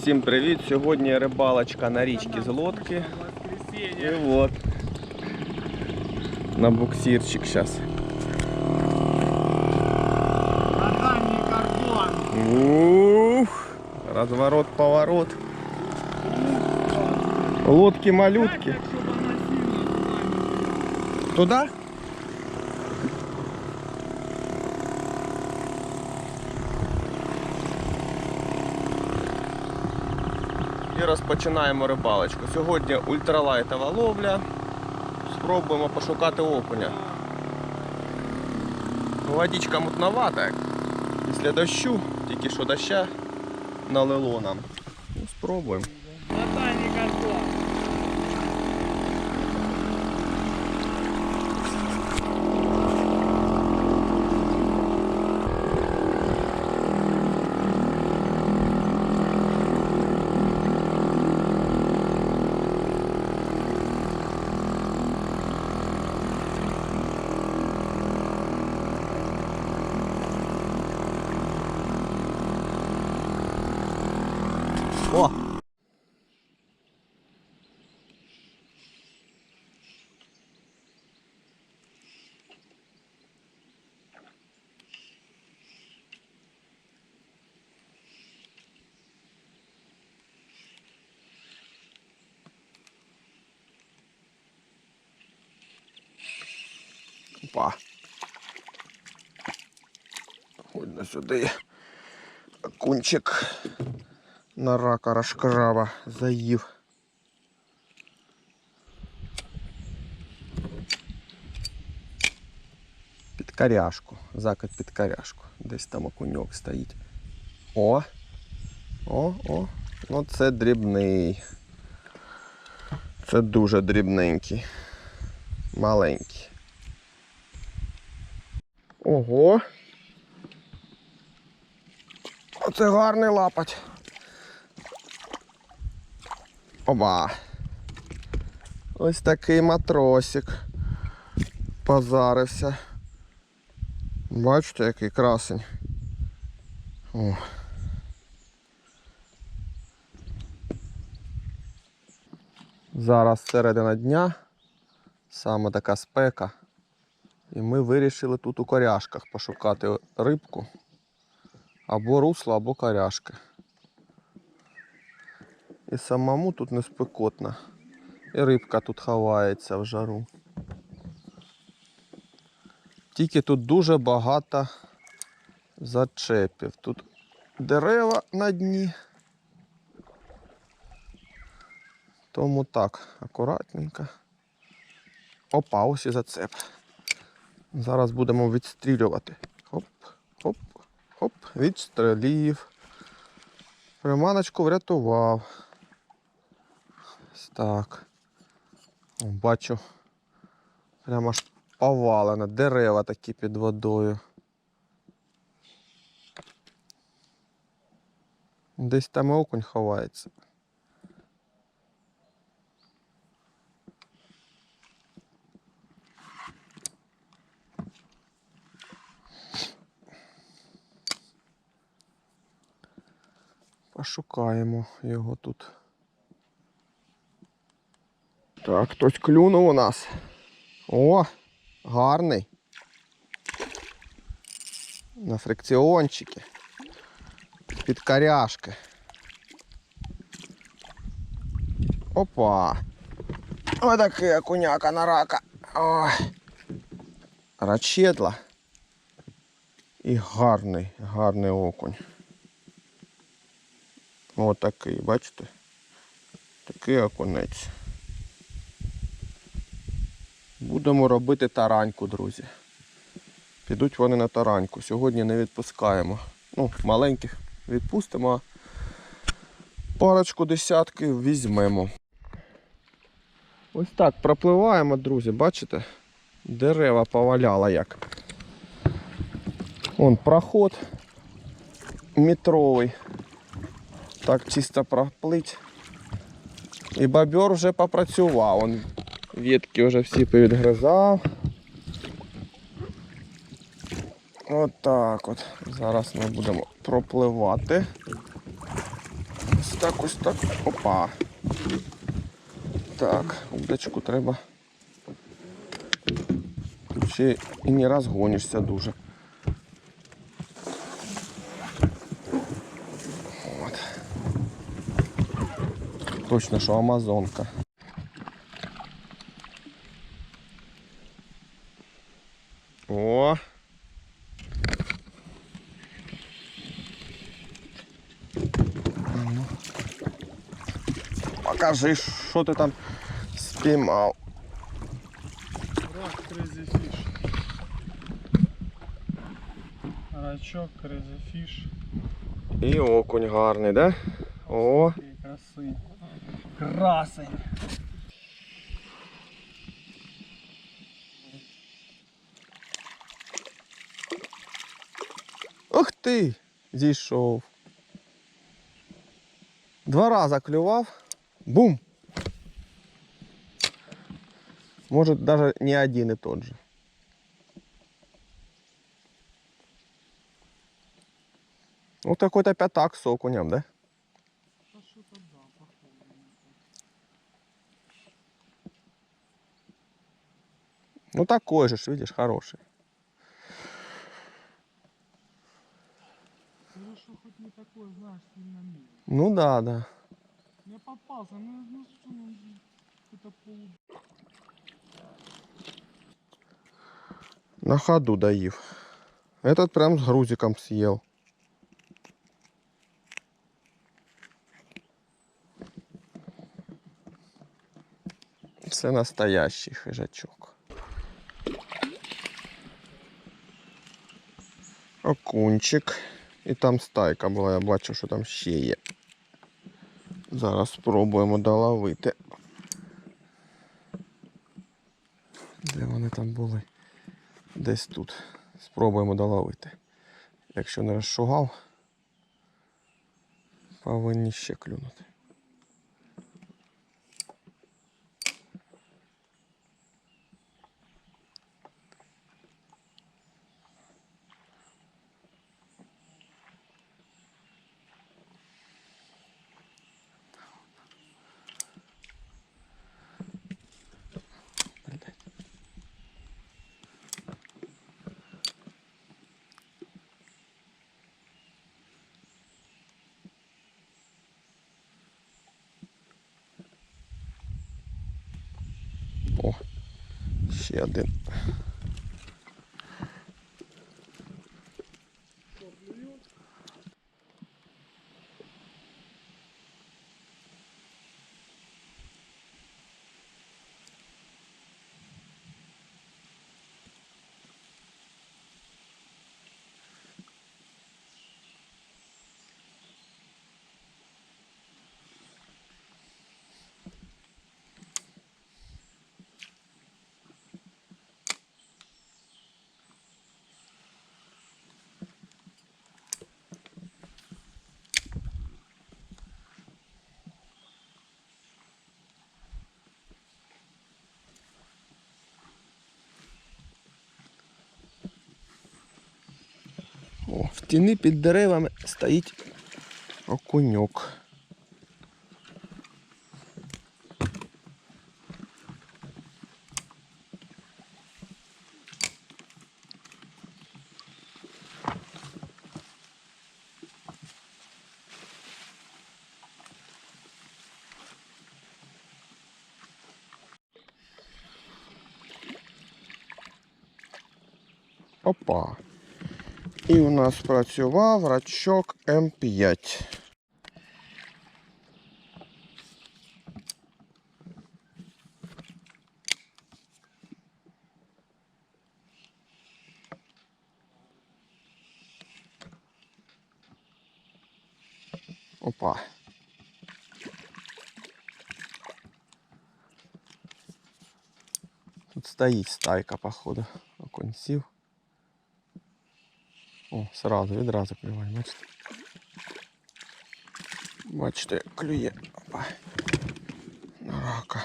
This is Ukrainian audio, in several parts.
Друзі, всім привіт! Сьогодні рибалочка на річці з лодки. І от на буксирчик зараз. На дальний кордон. Ух, розворот, поворот. Лодки малютки. Якщо І розпочинаємо рибалочку. Сьогодні ультралайтова ловля. Спробуємо пошукати окуня. Водичка мутновата. Після дощу, тільки що доща налило нам. Ну, спробуємо. не- На дальний кордон. О! Опа. Ходно сюди. Кунчик на рака розкраба заїв. Під коряшку, закид під коряшку. Десь там окуньок стоїть. О! О, о! Ну це дрібний. Це дуже дрібненький. Маленький. Ого! Оце гарний лапать. Оба. Ось такий матросик. Позарився. Бачите, який красень. О. Зараз середина дня. Саме така спека. І ми вирішили тут у коряшках пошукати рибку. Або русло, або коряшки. І самому тут не спекотно. І рибка тут ховається в жару. Тільки тут дуже багато зачепів. Тут дерева на дні. Тому так, акуратненько. Опа, ось і зацеп. Зараз будемо відстрілювати. Хоп, хоп, хоп, відстрелів. Приманочку врятував. Так. Бачу. Прямо аж повалено. Дерева такі під водою. Десь там окунь ховається. Пошукаємо його тут. Так, хтось клюнув у нас. О, гарний. На фрикціончики. Під коряшки. Опа. Ось такий окуняка на рака. Ой. Рачедла. І гарний, гарний окунь. Ось такий, бачите? Такий окунець. Будемо робити тараньку, друзі. Підуть вони на тараньку. Сьогодні не відпускаємо. Ну, маленьких відпустимо, а парочку десятків візьмемо. Ось так пропливаємо, друзі, бачите? Дерева поваляло як. Вон проход метровий. Так чисто проплить. І бобер вже попрацював. Он ветки вже всі повідгризав. От так от. Зараз ми будемо пропливати. так, ось так. Опа. Так, удочку треба. Ще і не розгонишся дуже. От. Точно, що Амазонка. О! Покажи, що ти там спіймав. Рак Crazy Fish. Рачок Crazy Fish. І окунь гарний, да? О, красивий. Красень. Ух ти! Зійшов. Два рази клював. Бум! Може, даже не один и тот же. Вот какой-то пятак с окунем, да? Ну такой же, видишь, хороший. Це хоч не такое, знаєш, сильно мило. Ну да, да. Не попався, ну, ну що, ну, это полу... На ходу доив. Этот прям с грузиком съел. Це настоящий хижачок. Окунчик. І там стайка була, я бачу, що там ще є. Зараз спробуємо доловити. Де вони там були? Десь тут. Спробуємо доловити. Якщо не розшугав, повинні ще клюнути. О, ще один. О, тіні під деревами стоїть окуньок. Опа. І у нас працював рачок М5. Опа. Тут стоїть стайка, походу, окунців. О, сразу, відразу клюває, бачите? Бачите, клює. Опа. На рака.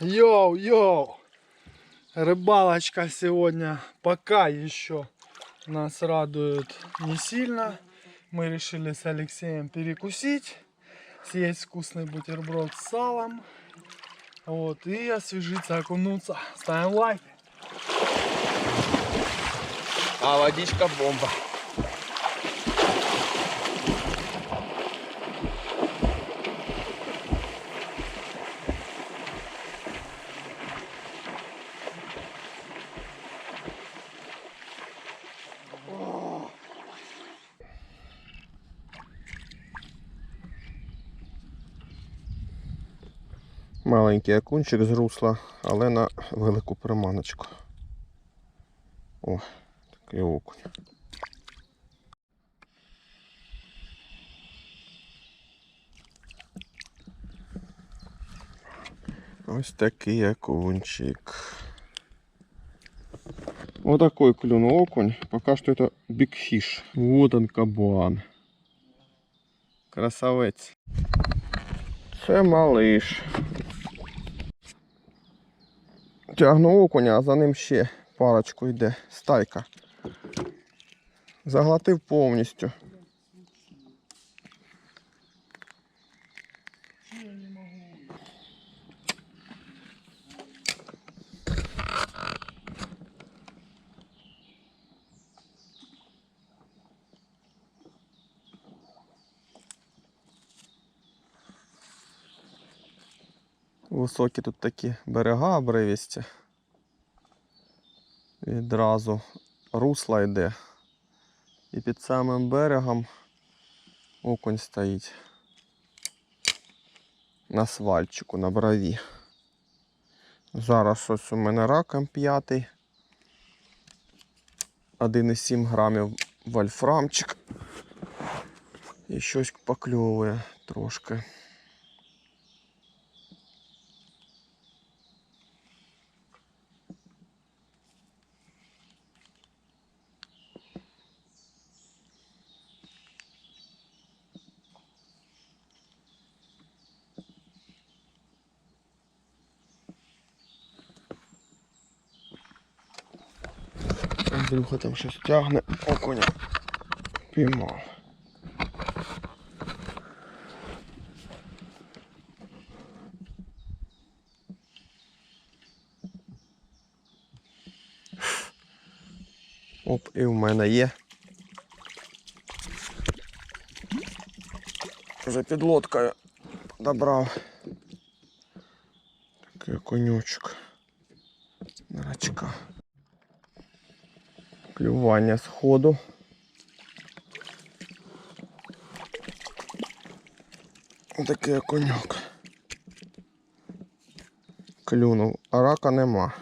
Йоу, йоу! Рыбалочка сегодня пока еще нас радует не сильно. Мы решили с Алексеем перекусить, съесть вкусный бутерброд с салом. Вот, и освежиться, окунуться. Ставим лайк. А водичка бомба. Маленький окунчик з русла, але на велику приманочку. О, такий окунь. Ось такий окунчик. Вот такой клюнул окунь. Пока что это Big Fish. Вот он кабан. Красавець. Це малиш. Тягну окуня, а за ним ще парочку йде. Стайка. Заглотив повністю. Високі тут такі берега обривісті. Відразу русла йде. І під самим берегом окунь стоїть. На свальчику, на брові. Зараз ось у мене раком п'ятий. 1,7 грамів вольфрамчик. І щось покльовує трошки. Андрюха там щось тягне, окуня піймав. Оп, і в мене є. Вже під лодкою добрав. Такий конючок. Нарачка. Клювання з ходу. Отакий окуньок. Клюнув, а рака нема.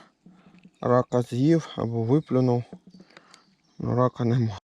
Рака з'їв або виплюнув, але рака нема.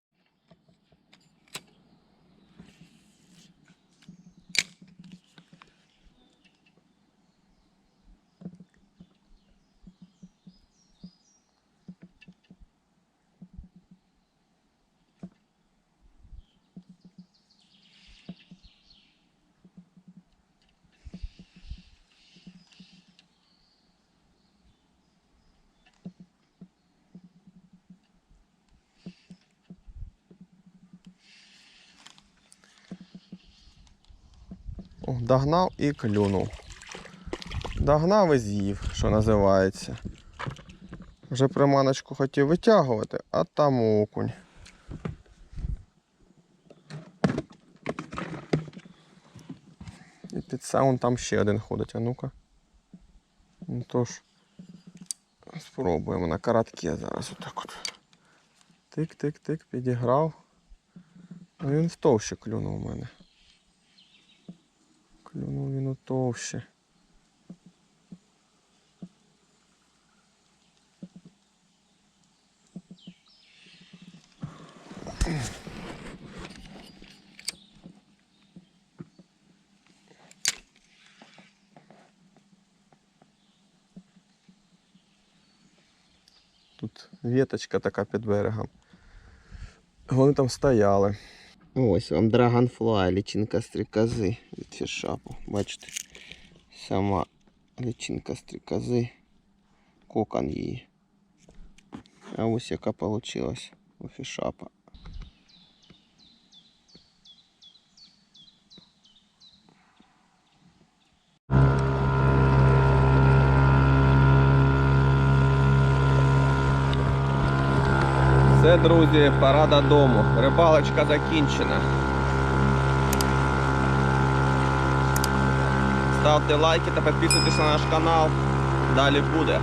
О, Догнав і клюнув. Догнав і з'їв, що називається. Вже приманочку хотів витягувати, а там окунь. І під саун там ще один ходить, а ну-ка. Ну тож, спробуємо на коротке зараз отак от. Тик-тик-тик, підіграв. Він в товще клюнув у мене. Клюнув він у товще. Тут віточка така під берегом. Вони там стояли. Ось вам Dragonfly, лічинка стрікози від фішапу. Бачите, сама Личинка стрікози. Кокон її. А ось яка получилась офішапа. Все, Друзі, пора додому. Рибалочка закінчена. Ставте лайки та підписуйтесь на наш канал. Далі буде.